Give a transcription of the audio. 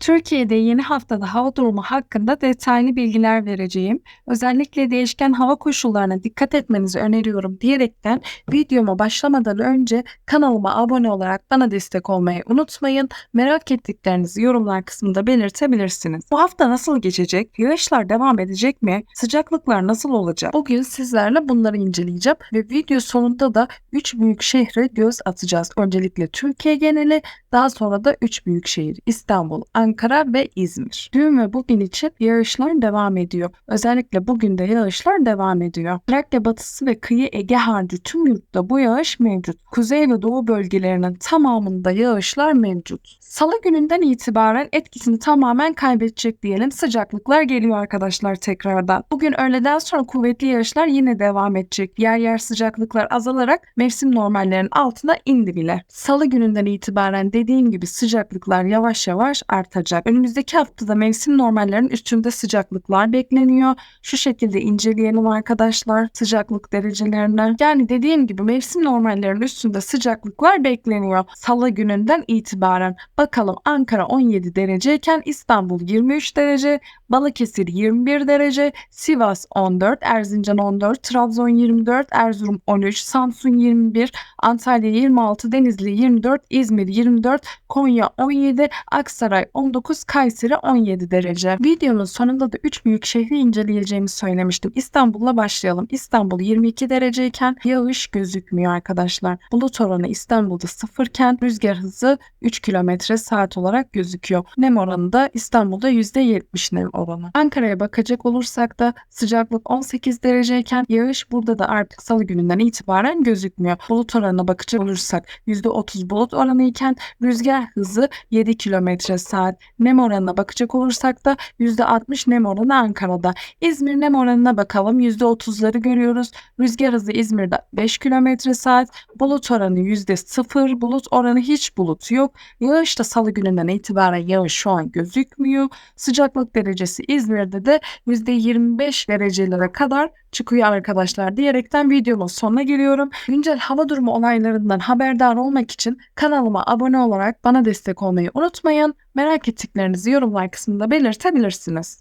Türkiye'de yeni haftada hava durumu hakkında detaylı bilgiler vereceğim. Özellikle değişken hava koşullarına dikkat etmenizi öneriyorum diyerekten videoma başlamadan önce kanalıma abone olarak bana destek olmayı unutmayın. Merak ettiklerinizi yorumlar kısmında belirtebilirsiniz. Bu hafta nasıl geçecek? Yağışlar devam edecek mi? Sıcaklıklar nasıl olacak? Bugün sizlerle bunları inceleyeceğim ve video sonunda da 3 büyük şehre göz atacağız. Öncelikle Türkiye geneli, daha sonra da 3 büyük şehir İstanbul, Ankara ve İzmir. Dün ve bugün için yağışlar devam ediyor. Özellikle bugün de yağışlar devam ediyor. Trakya batısı ve kıyı Ege harcı tüm yurtta bu yağış mevcut. Kuzey ve doğu bölgelerinin tamamında yağışlar mevcut. Salı gününden itibaren etkisini tamamen kaybedecek diyelim. Sıcaklıklar geliyor arkadaşlar tekrardan. Bugün öğleden sonra kuvvetli yağışlar yine devam edecek. Yer yer sıcaklıklar azalarak mevsim normallerinin altına indi bile. Salı gününden itibaren dediğim gibi sıcaklıklar yavaş yavaş artacak. Önümüzdeki haftada mevsim normallerinin üstünde sıcaklıklar bekleniyor. Şu şekilde inceleyelim arkadaşlar sıcaklık derecelerini. Yani dediğim gibi mevsim normallerinin üstünde sıcaklıklar bekleniyor. Salı gününden itibaren bakalım Ankara 17 dereceyken İstanbul 23 derece, Balıkesir 21 derece, Sivas 14, Erzincan 14, Trabzon 24, Erzurum 13, Samsun 21, Antalya 26, Denizli 24, İzmir 24, Konya 17, Aksaray 19, Kayseri 17 derece. Videonun sonunda da 3 büyük şehri inceleyeceğimi söylemiştim. İstanbul'la başlayalım. İstanbul 22 dereceyken yağış gözükmüyor arkadaşlar. Bulut oranı İstanbul'da sıfırken rüzgar hızı 3 km saat olarak gözüküyor. Nem oranı da İstanbul'da %70 nem oranı. Ankara'ya bakacak olursak da sıcaklık 18 dereceyken yağış burada da artık salı gününden itibaren gözükmüyor. Bulut oranına bakacak olursak %30 bulut oranı iken rüzgar hızı 7 km saat. Nem oranına bakacak olursak da %60 nem oranı Ankara'da. İzmir nem oranına bakalım. %30'ları görüyoruz. Rüzgar hızı İzmir'de 5 km saat. Bulut oranı %0. Bulut oranı hiç bulut yok. Yağış da salı gününden itibaren yağış şu an gözükmüyor. Sıcaklık derecesi İzmir'de de %25 derecelere kadar çıkıyor arkadaşlar diyerekten videomun sonuna geliyorum. Güncel hava durumu olaylarından haberdar olmak için kanalıma abone olarak bana destek olmayı unutmayın. Merak ettiklerinizi yorumlar kısmında belirtebilirsiniz.